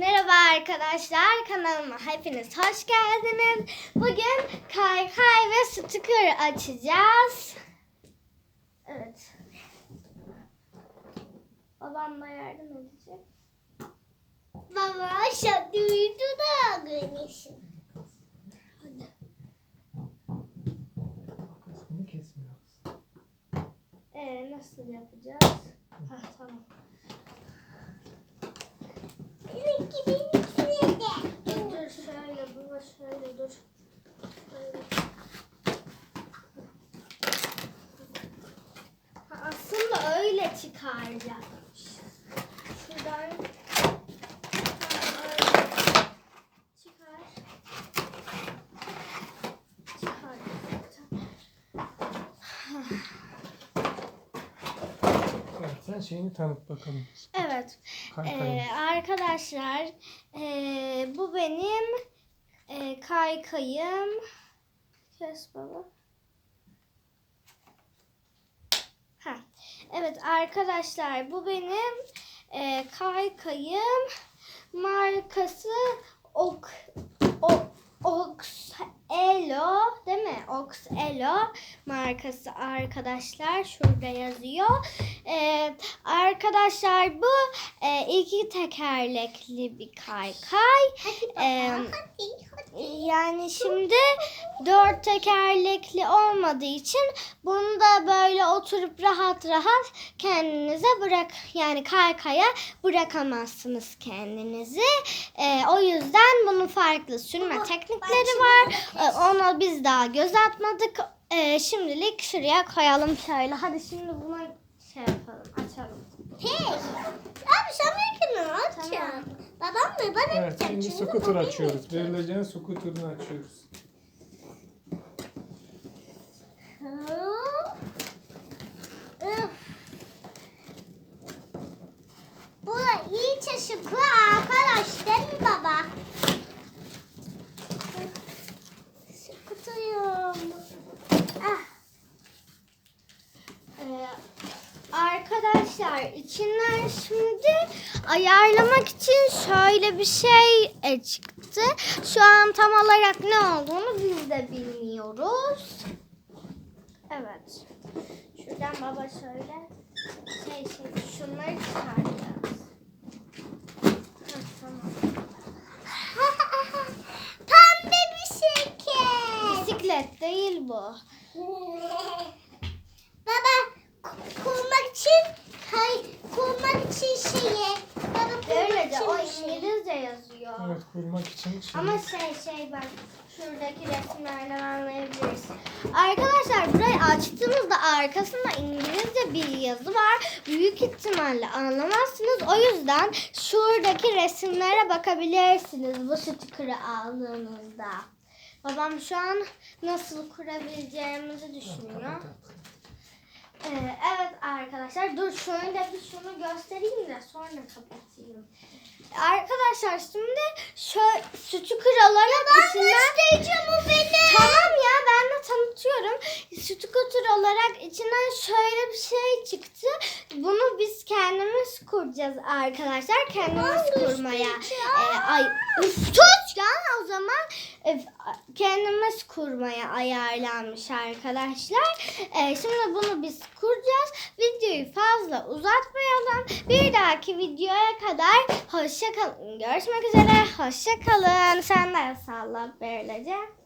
Merhaba arkadaşlar kanalıma hepiniz hoş geldiniz. Bugün kaykay ve sticker açacağız. Evet. Babam da yardım edecek. Baba aşağı duydu da güneşim. Kesmiyoruz. Ee, nasıl yapacağız? Ha, tamam. Benimki benimkine de. Dur şöyle baba şöyle dur. Şöyle. Ha, aslında öyle çıkaracakmış. Şuradan Ha, öyle. çıkar. Çıkar. Evet, sen şeyini tanıt bakalım. Evet. Ee, arkadaşlar ee, bu benim ee, kaykayım. Kes baba. Ha. Evet arkadaşlar bu benim ee, kaykayım. Markası Ok mi? Oxelo markası arkadaşlar şurada yazıyor. Ee, arkadaşlar bu e, iki tekerlekli bir kaykay. Hadi baba Ee, hadi. Yani şimdi dört tekerlekli olmadığı için bunu da böyle oturup rahat rahat kendinize bırak yani kaykaya bırakamazsınız kendinizi. Ee, o yüzden bunun farklı sürme Baba, teknikleri var. Ee, ona biz daha göz atmadık. Ee, şimdilik şuraya koyalım şöyle. Hadi şimdi bunu şey yapalım açalım. Hey. Abi sen benimkini açacağım. Babam mı? Bana Evet, açacak. şimdi Çünkü scooter babam açıyoruz. açacak. Verileceğin scooter'ını açıyoruz. Üf. Bu da iyi çeşitli arkadaş değil mi baba? Sıkıntıyım. Ah. Ee, arkadaşlar içinden şimdi ayarlamak için şöyle bir şey e, çıktı. Şu an tam olarak ne olduğunu biz de bilmiyoruz. Evet. Şuradan baba şöyle şey şey şunları çıkaracağız. Heh, tamam. Pembe bir şeker. Bisiklet değil bu. Baba ku- kurmak için hay kurmak için şeyi. Baba kurmak Böylece o için bir şey. İngilizce yazıyor. Evet, kurmak için şimdi Ama şey şey bak şuradaki resimlerden anlayabiliriz. Arkadaşlar burayı açtığınızda arkasında İngilizce bir yazı var. Büyük ihtimalle anlamazsınız. O yüzden şuradaki resimlere bakabilirsiniz bu sticker'ı aldığınızda. Babam şu an nasıl kurabileceğimizi düşünüyor. Ee, evet arkadaşlar dur şöyle bir şunu göstereyim de sonra kapatayım. Arkadaşlar şimdi şöyle sticker olarak içinden... Tamam ya ben de tanıtıyorum. Sticker olarak içinden şöyle bir şey çıktı. Bunu biz kendimiz kuracağız arkadaşlar. Kendimiz kurmaya. Ee, ay tut ya o zaman e, kendimiz kurmaya ayarlanmış arkadaşlar. Ee, şimdi bunu biz kuracağız. Videoyu fazla uzatmayalım. Bir dahaki videoya kadar hoşça kalın. Görüşmek üzere. Hoşça kalın. Sen de salla böylece.